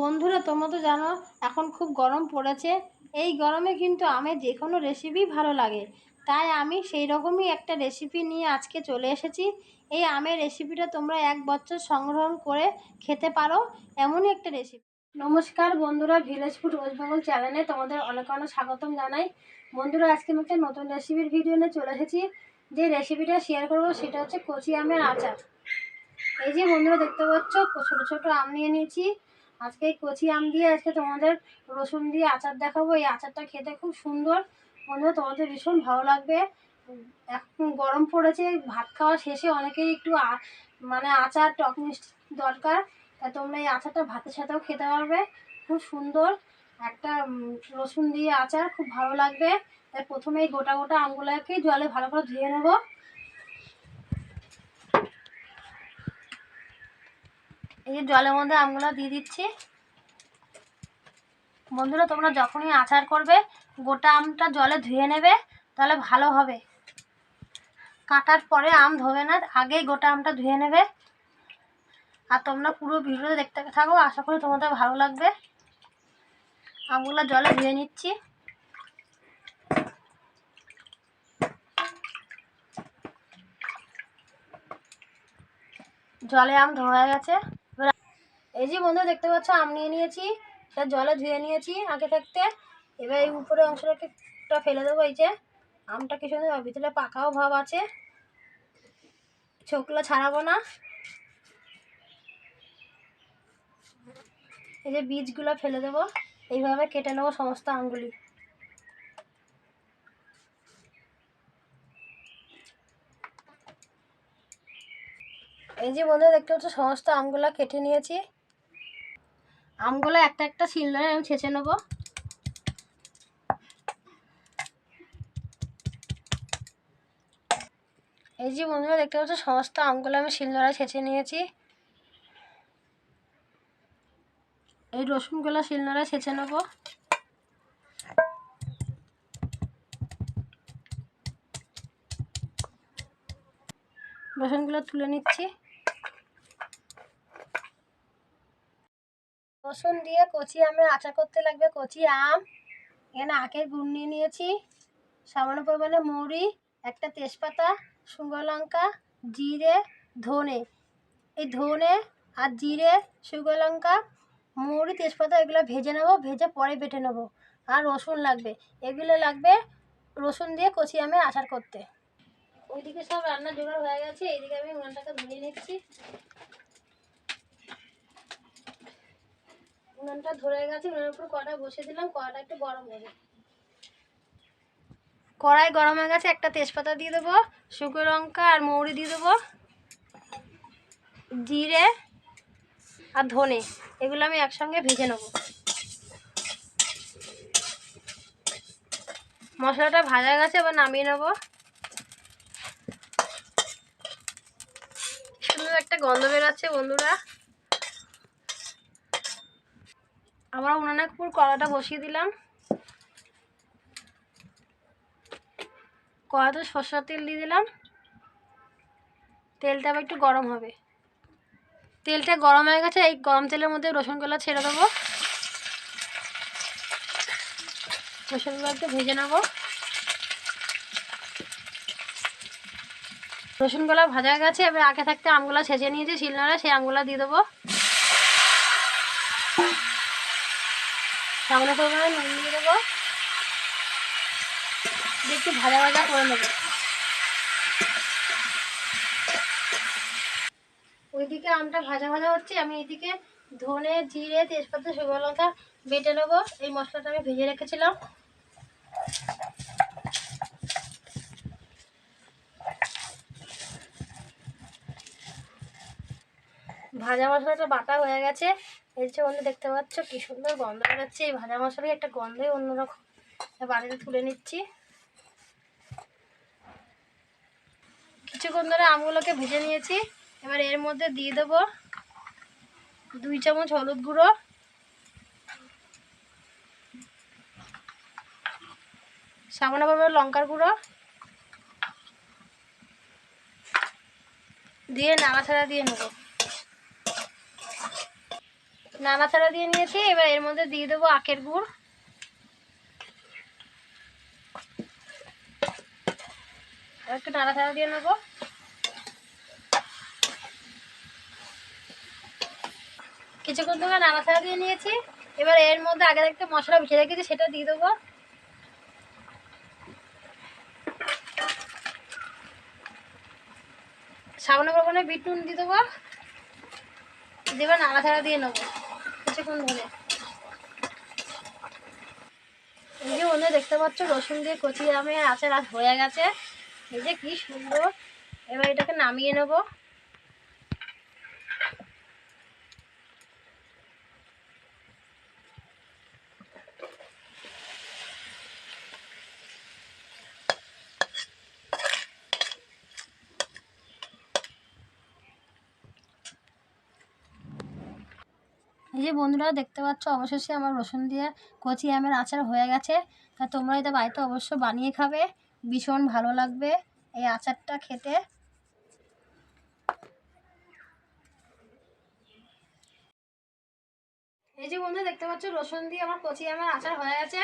বন্ধুরা, তোমরা তো জানো এখন খুব গরম পড়েছে। এই গরমে কিন্তু আমের যে কোনো রেসিপি ভালো লাগে। তাই আমি সেই রকমই একটা রেসিপি নিয়ে আজকে চলে এসেছি। এই আমের রেসিপিটা তোমরা এক বছর সংগ্রহ করে খেতে পারো। এমনই একটা রেসিপি নমস্কার বন্ধুরা ভিলেজ ফুড ওয়েস্ট বেঙ্গল চ্যানেলে তোমাদের অনেক অনেক স্বাগতম জানাই। বন্ধুরা, আজকে আমি একটা নতুন রেসিপির ভিডিও নিয়ে চলে এসেছি। যে রেসিপিটা শেয়ার করব সেটা হচ্ছে কচি আমের আচার। এই যে বন্ধুরা, দেখতে পাচ্ছ, ছোটো ছোটো আম নিয়ে নিয়েছি। আজকে কচি আম দিয়ে, আজকে তোমাদের রসুন দিয়ে আচার দেখাবো। এই আচারটা খেতে খুব সুন্দর। বন্ধুরা, তোমাদের ভীষণ ভালো লাগবে। এখন গরম পড়েছে, ভাত খাওয়া শেষে অনেকেই একটু মানে আচার, টক মিষ্টি দরকার। তা তোমরা এই আচারটা ভাতের সাথেও খেতে পারবে। খুব সুন্দর। একটা রসুন দিয়ে আচার, খুব ভালো লাগবে। তাই প্রথমে এই গোটা গোটা আমগুলোকে জলে ভালো করে ধুয়ে নেব। এই যে জলের মধ্যে আমগুলো দিয়ে দিচ্ছি। বন্ধুরা, তোমরা যখনই আচার করবে, গোটা আমটা জলে ধুয়ে নেবে, তাহলে ভালো হবে। কাটার পরে আম ধোবে না, আগেই গোটা আমটা ধুয়ে নেবে। আর তোমরা পুরো ভিডিও দেখতে থাকো, আশা করি তোমাদের ভালো লাগবে। আমগুলো জলে ধুয়ে নিচ্ছি। জলে আম ধোয়া গেছে। এই যে বন্ধু দেখতে পাচ্ছ, আম নিয়ে নিয়েছি, সেটা জলে ধুয়ে নিয়েছি আগে থাকতে। এবার এই উপরে অংশটাকে ফেলে দেবো, এই যে। আমটা কি সুন্দর ভিতরে পাকাও ভাব আছে। ছোকলা ছাড়াবো না। এই যে বীজগুলো ফেলে দেবো, এইভাবে কেটে নেব সমস্ত আমগুলি। এই যে বন্ধুরা দেখতে পাচ্ছ, সমস্ত আমগুলো কেটে নিয়েছি। আমগুলো একটা একটা শিলনোড়ে আমি ছেঁচে নেব। এই যে বন্ধুরা, দেখতে পাচ্ছ, সমস্ত আমগুলো আমি শিল শিলনোড়ায় ছেঁচে নিয়েছি। এই রসুনগুলো শিলনোড়ায় ছেঁচে নেব। রসুনগুলো তুলে নিচ্ছি। রসুন দিয়ে কচি আমের আচার করতে লাগবে। কচি আম, এখানে আখের গুড় নিয়ে নিয়েছি। সামান্য পরিমাণে মৌরি, একটা তেজপাতা, শুকনো লঙ্কা, জিরে, ধনে। এই ধনে আর জিরে, শুকনো লঙ্কা, মৌরি, তেজপাতা এগুলো ভেজে নেব, ভেজে পরে বেটে নেব। আর রসুন লাগবে। এগুলো লাগবে রসুন দিয়ে কচি আমের আচার করতে। ওইদিকে সব রান্না জোগাড় হয়ে গেছে। এইদিকে আমি উনানটাকে ধুয়ে নিচ্ছি। উনানটা ধরে গেছে, উনানের উপর কড়াই বসিয়ে দিলাম কড়াটা একটু গরম হবে কড়াই গরম হয়ে গেছে, একটা তেজপাতা দিয়ে দেবো, শুকনো লঙ্কা আর মৌরি দিয়ে দেবো, জিরে আর ধনে, এগুলো আমি একসঙ্গে ভেজে নেব। মশলাটা ভাজা গেছে, এবার নামিয়ে নেব। সুন্দর একটা গন্ধ বেরোচ্ছে বন্ধুরা। আবার উনানে পুর কড়াটা বসিয়ে দিলাম। কড়াতে সরষের তেল দিয়ে দিলাম। তেলটা আবার একটু গরম হবে। তেলটা গরম হয়ে গেছে, এই গরম তেলের মধ্যে রসুনগুলো ছেড়ে দেবো। রসুনগুলো একটু ভেজে নেব। রসুনগুলো ভাজা গেছে, এবার আগে থাকতে আমগুলো ছেঁচে নিয়েছি শিলনোড়া সেই আমগুলো দিয়ে দেবো। সামনে পরিমাণে নুন দিয়ে দেবো একটু ভাজা ভাজা করে নেব। ওইদিকে আমটা ভাজা ভাজা হচ্ছে, আমি এইদিকে ধনে, জিরে, তেজপাতা, শুকনো লঙ্কা বেটে নেব। এই মশলাটা আমি ভেজে রেখেছিলাম। ভাজা মশলাটা বাটা হয়ে গেছে। এই যে বন্ধু দেখতে পাচ্ছ, কি সুন্দর গন্ধ বেরোচ্ছে। এই ভাজা মশলার একটা গন্ধই অন্যরকম। বাড়িতে তুলে নিচ্ছি। কিছুক্ষণ ধরে আমগুলোকে ভেজে নিয়েছি। এবার এর মধ্যে দিয়ে দেবো দুই চামচ হলুদ গুঁড়ো। সামান্য লঙ্কার গুঁড়ো। দিয়ে নাড়াচাড়া দিয়ে নেব। নাড়াচাড়া দিয়ে নিয়েছি, এবার এর মধ্যে দিয়ে দেবো আখের গুড়। একটু নাড়াচাড়া দিয়ে নেব। কিছুক্ষণ ধরে নাড়াচাড়া দিয়ে নিয়েছি, এবার এর মধ্যে আগে থেকে মশলা ভেজে রেখেছি, সেটা দিয়ে দেবো। সামান্য পরিমাণে বিট নুন দিয়ে দেবো। দেবে নাড়াচাড়া দিয়ে নেব। কিছুক্ষণ ধরে এই যে অন্য দেখতে পাচ্ছ, রসুন দিয়ে কচি আমের আচার হয়ে গেছে। এই যে কি সুন্দর। এবার এটাকে নামিয়ে নেব। এই যে বন্ধুরা দেখতে পাচ্ছ অবশেষে আমার রসুন দিয়ে কচি আমের আচার হয়ে গেছে। তা তোমরা এটা বাড়িতে অবশ্য বানিয়ে খাবে ভীষণ ভালো লাগবে এই আচারটা খেতে। এই যে বন্ধু দেখতে পাচ্ছ রসুন দিয়ে আমার কচি আমের আচার হয়ে গেছে।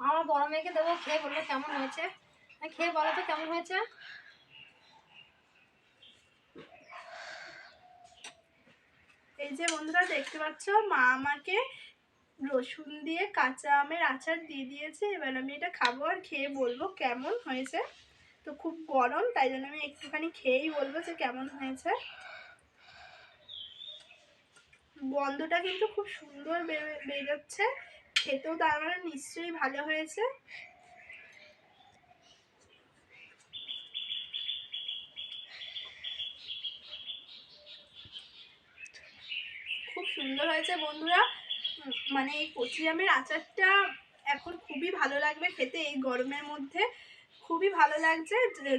আমার বড় মেয়েকে দেবো খেয়ে বলবে কেমন হয়েছে। হ্যাঁ, খেয়ে বলো তো কেমন হয়েছে। এই যে বন্ধুরা দেখতে পাচ্ছ, মা আমাকে রসুন দিয়ে কাঁচা আমের আচার দিয়ে দিয়েছে। এবার আমি এটা খাব আর খেয়ে বলব কেমন হয়েছে। তো খুব গরম, তাই জন্য আমি একটুখানি খেয়েই বলব যে কেমন হয়েছে। গন্ধটা কিন্তু খুব সুন্দর বেরো- বেরোচ্ছে। খেতেও তার মানে নিশ্চয়ই ভালো হয়েছে খুব সুন্দর হয়েছে, বন্ধুরা। মানে এই কচি আমের আচারটা এখন খুবই ভালো লাগবে খেতে, এই গরমের মধ্যে। খুবই ভালো লাগছে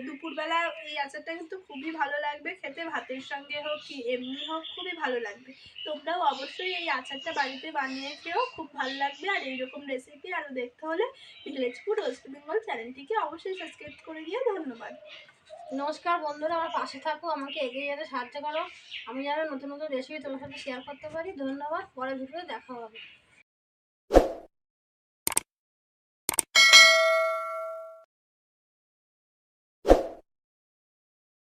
দুপুরবেলা এই আচারটা কিন্তু খুবই ভালো লাগবে খেতে, ভাতের সঙ্গে হোক কি এমনি হোক, খুবই ভালো লাগবে। তোমরাও অবশ্যই এই আচারটা বাড়িতে বানিয়ে খেও খুব ভালো লাগবে। আর এইরকম রেসিপি আরও দেখতে হলে ভিলেজ ফুড ওয়েস্ট বেঙ্গল চ্যানেলটিকে অবশ্যই সাবস্ক্রাইব করে দিয়ে ধন্যবাদ। নমস্কার বন্ধুরা, আমার পাশে থাকো, আমাকে এগিয়ে যেতে সাহায্য করো। আমি যেন নতুন নতুন রেসিপি তোমার সাথে শেয়ার করতে পারি। ধন্যবাদ, পরের ভিডিওতে দেখা হবে।